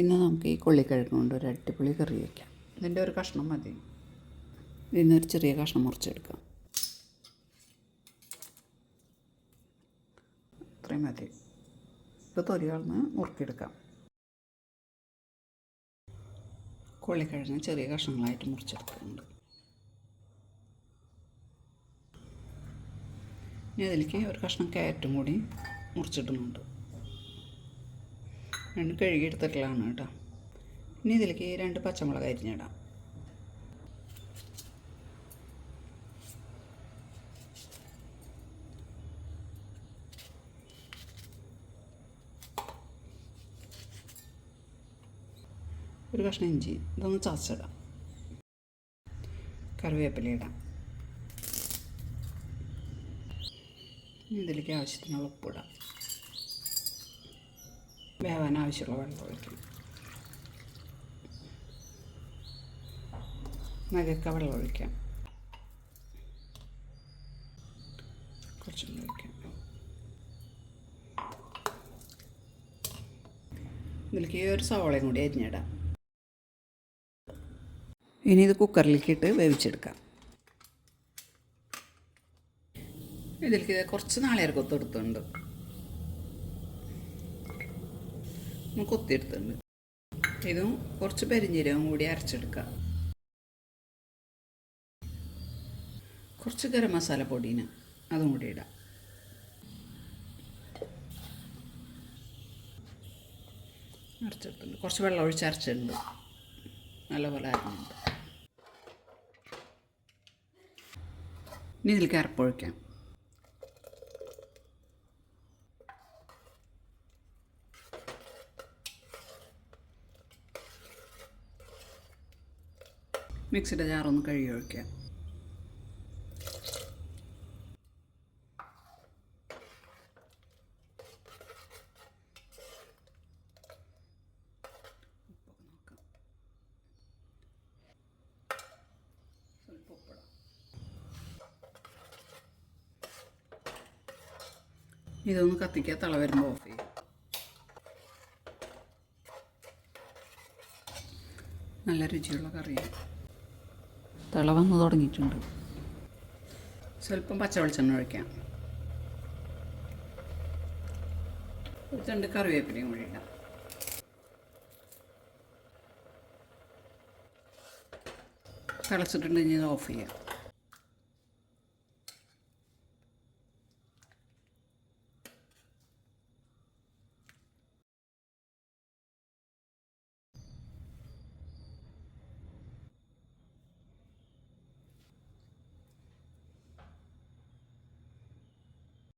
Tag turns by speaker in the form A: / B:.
A: ഇന്ന് നമുക്ക് ഈ കൊള്ളിക്കിഴങ്ങ് കൊണ്ട് ഒരു അടിപൊളി കറി വയ്ക്കാം
B: ഇതിന്റെ ഒരു കഷ്ണം മതി.
A: ഇന്നൊരു ചെറിയ കഷ്ണം മുറിച്ചെടുക്കാം.
B: അത്രയും മതി. ഇത് തൊലി കളന്ന് മുറുക്കിയെടുക്കാം.
A: കൊള്ളിക്കിഴങ്ങ് ചെറിയ കഷ്ണങ്ങളായിട്ട് മുറിച്ചെടുക്കുന്നുണ്ട്. ഇനി അതിലേക്ക് ഒരു കഷ്ണം ക്യാരറ്റും കൂടി മുറിച്ചിടുന്നുണ്ട്. രണ്ട് കഴുകിയെടുത്തിട്ടുള്ളതാണ് കേട്ടോ. ഇനി ഇതിലേക്ക് രണ്ട് പച്ചമുളക് അരിഞ്ഞിടാം. ഒരു കഷ്ണം ഇഞ്ചി ഇതൊന്ന് ചതച്ചിടാം. കറിവേപ്പില ഇടാം. ഇതിലേക്ക് ആവശ്യത്തിനുള്ള ഉപ്പിടാം. വേവാൻ ആവശ്യമുള്ള വെള്ളം ഒഴിക്കണം നഗക്ക വെള്ളം ഒഴിക്കാം ഒഴിക്കാം ഇതിലേക്ക് ഈ ഒരു സവോളയും കൂടി അരിഞ്ഞിടാം. ഇനി ഇത് കുക്കറിലേക്ക് ഇട്ട് വേവിച്ചെടുക്കാം. ഇതിലേക്ക് കുറച്ച് നാളെ കൊത്തെടുത്തുണ്ട് ഒന്ന് കൊത്തിയെടുത്തുണ്ട് ഇതും കുറച്ച് പെരിഞ്ജീരകം കൂടി അരച്ചെടുക്കാം കുറച്ച് ഗരം മസാല പൊടീന് അതും കൂടി ഇടാം. അരച്ചെടുത്തുണ്ട് കുറച്ച് വെള്ളം ഒഴിച്ച് അരച്ചിട്ടുണ്ട്. നല്ലപോലെ അരഞ്ഞിട്ടുണ്ട്. ഇനി ഇതിലേക്ക് അരപ്പൊഴിക്കാം. മിക്സിയുടെ ജാറൊന്ന് കഴുകി ഒഴിക്കാം ഉപ്പൊക്കെ നോക്കാം സ്വല്പം ഉപ്പിടാം ഇതൊന്ന് കത്തിക്കുക തള വരുമ്പോൾ ഓഫ് ചെയ്യും. നല്ല രുചിയുള്ള കറിയാണ് തിള വന്ന് തുടങ്ങിയിട്ടുണ്ട്. സ്വല്പം പച്ച വെളിച്ചെണ്ണ ഒഴിക്കാം. ഒരു കറിവേപ്പിലയും കൂടി ഇടാം. തിളച്ചിട്ടുണ്ടെങ്കിൽ ഇത് ഓഫ് ചെയ്യാം.